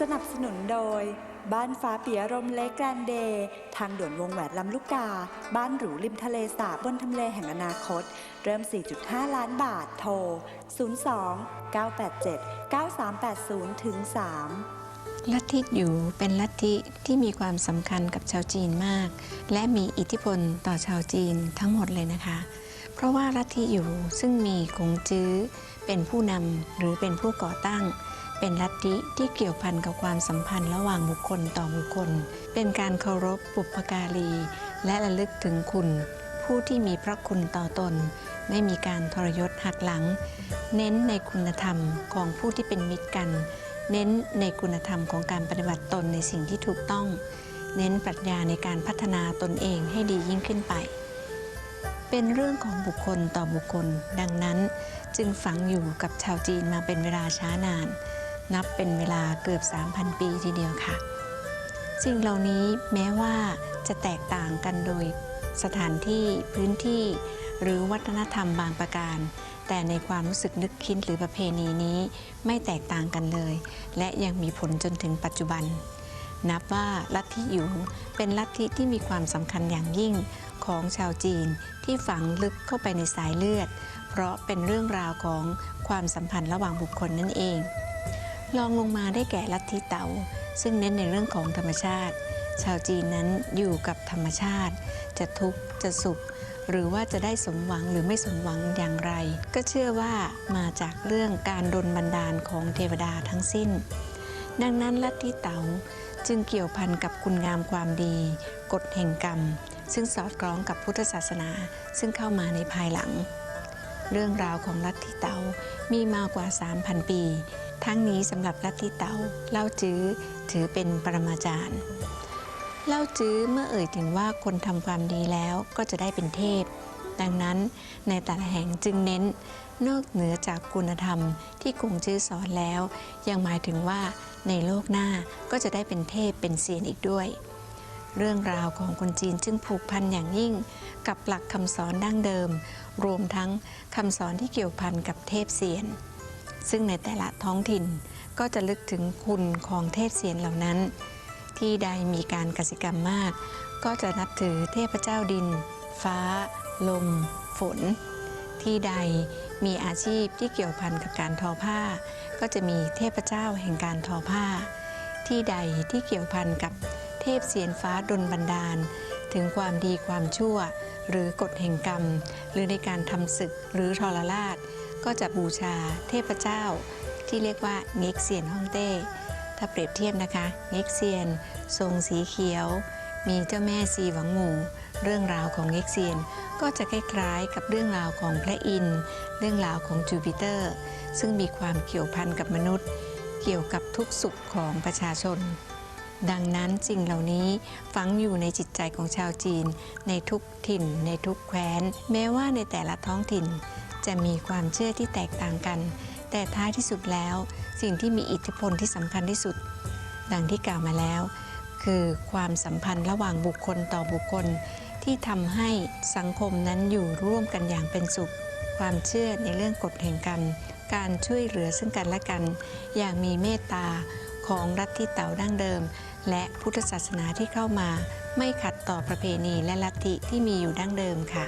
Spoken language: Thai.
สนับสนุนโดย บ้านฟ้าเปียรมเล็กแกรนเดย์ทางด่วนวงแหวนลำลูกกา บ้านหรูริมทะเลสาบบนทำเลแห่งอนาคต เริ่ม 4.5 ล้านบาทโทร 02 987 9380 ถึง 3ลัทธิหยูเป็นลัทธิที่มีความสำคัญกับชาวจีนมาก และมีอิทธิพลต่อชาวจีนทั้งหมดเลยนะคะ เพราะว่าลัทธิหยูซึ่งมีกงจื้อเป็นผู้นำหรือเป็นผู้ก่อตั้ง เป็นลัทธิที่เกี่ยวพันกับความสัมพันธ์ระหว่างบุคคลต่อบุคคล เป็นการเคารพบุพการี และระลึกถึงคุณ ผู้ที่มีพระคุณต่อตน ไม่มีการทรยศหักหลัง เน้นในคุณธรรมของผู้ที่เป็นมิตรกัน เน้นในคุณธรรมของการปฏิบัติตนในสิ่งที่ถูกต้อง เน้นปรัชญาในการพัฒนาตนเองให้ดียิ่งขึ้นไป เป็นเรื่องของบุคคลต่อบุคคล ดังนั้นจึงฝังอยู่กับชาวจีนมาเป็นเวลาช้านาน นับเป็นเวลาเกือบ 3,000 ปีทีเดียวค่ะ สิ่งเหล่านี้แม้ว่าจะแตกต่างกันโดยสถานที่พื้นที่ หรือวัฒนธรรมบางประการ แต่ในความรู้สึกนึกคิดหรือประเพณีนี้ไม่แตกต่างกันเลย และยังมีผลจนถึงปัจจุบัน นับว่าลัทธิหยูเป็นลัทธิที่มีความสำคัญอย่างยิ่งของชาวจีนที่ฝังลึกเข้าไปในสายเลือด เพราะเป็นเรื่องราวของความสัมพันธ์ระหว่างบุคคลนั่นเอง ลองลงมาได้แก่ลัทธิเต๋าซึ่งเน้นในเรื่องของธรรมชาติ ชาวจีนนั้นอยู่กับธรรมชาติ จะทุกข์จะสุข หรือว่าจะได้สมหวังหรือไม่สมหวังอย่างไร ก็เชื่อว่ามาจากเรื่องการดลบันดาลของเทวดาทั้งสิ้น ดังนั้นลัทธิเต๋าจึงเกี่ยวพันกับคุณงามความดี กฎแห่งกรรม ซึ่งสอดคล้องกับพุทธศาสนา ซึ่งเข้ามาในภายหลัง เรื่องราวของลัทธิเต๋ามีมากว่า 3,000 ปี ทั้งนี้สำหรับลัทธิเต๋าเล่าจื้อถือเป็นปรมาจารย์ เล่าจื้อเมื่อเอ่ยถึงว่าคนทำความดีแล้วก็จะได้เป็นเทพ ดังนั้นในแต่ละแห่งจึงเน้นนอกเหนือจากคุณธรรมที่กงจื้อสอนแล้ว ยังหมายถึงว่าในโลกหน้าก็จะได้เป็นเทพเป็นเซียนอีกด้วย เรื่องราวของคนจีนจึงผูกพันอย่างยิ่ง กับหลักคำสอนดั้งเดิม รวมทั้งคำสอนที่เกี่ยวพันกับเทพเซียน ซึ่งในแต่ละท้องถิ่นก็จะลึกถึงคุณของเทพเซียนเหล่านั้น ที่ใดมีการกสิกรรมมาก ก็จะนับถือเทพเจ้าดิน ฟ้า ลม ฝน ที่ใดมีอาชีพที่เกี่ยวพันกับการทอผ้า ก็จะมีเทพเจ้าแห่งการทอผ้า ที่ใดที่เกี่ยวพันกับ เทพเสียนฟ้าดลบันดาล ถึงความดีความชั่ว หรือกฎแห่งกรรม หรือในการทำศึกหรือทรราช ก็จะบูชาเทพเจ้า ที่เรียกว่าเง็กเซียนฮ่องเต้ ถ้าเปรียบเทียบนะคะเง็กเซียน ทรงสีเขียว มีเจ้าแม่ซีหวังหมู่เรื่องราวของเง็กเซียนก็จะคล้ายๆกับเรื่องราวของพระอินทร์เรื่องราวของจูปิเตอร์ ซึ่งมีความเกี่ยวพันกับมนุษย์ เกี่ยวกับทุกสุขของประชาชน ดังนั้นสิ่งเหล่านี้ฝังอยู่ในจิตใจของชาวจีน ในทุกถิ่น ในทุกแคว้น แม้ว่าในแต่ละท้องถิ่น จะมีความเชื่อที่แตกต่างกัน แต่ท้ายที่สุดแล้ว สิ่งที่มีอิทธิพลที่สำคัญที่สุด ดังที่กล่าวมาแล้ว คือความสัมพันธ์ระหว่างบุคคลต่อบุคคล ที่ทำให้สังคมนั้นอยู่ร่วมกันอย่างเป็นสุข ความเชื่อในเรื่องกฎแห่งกรรม การช่วยเหลือซึ่งกันและกัน อย่างมีเมตตา ของรัฐที่เต่าดั้งเดิม และพุทธศาสนาที่เข้ามา ไม่ขัดต่อประเพณีและลัทธิที่มีอยู่ดั้งเดิมค่ะ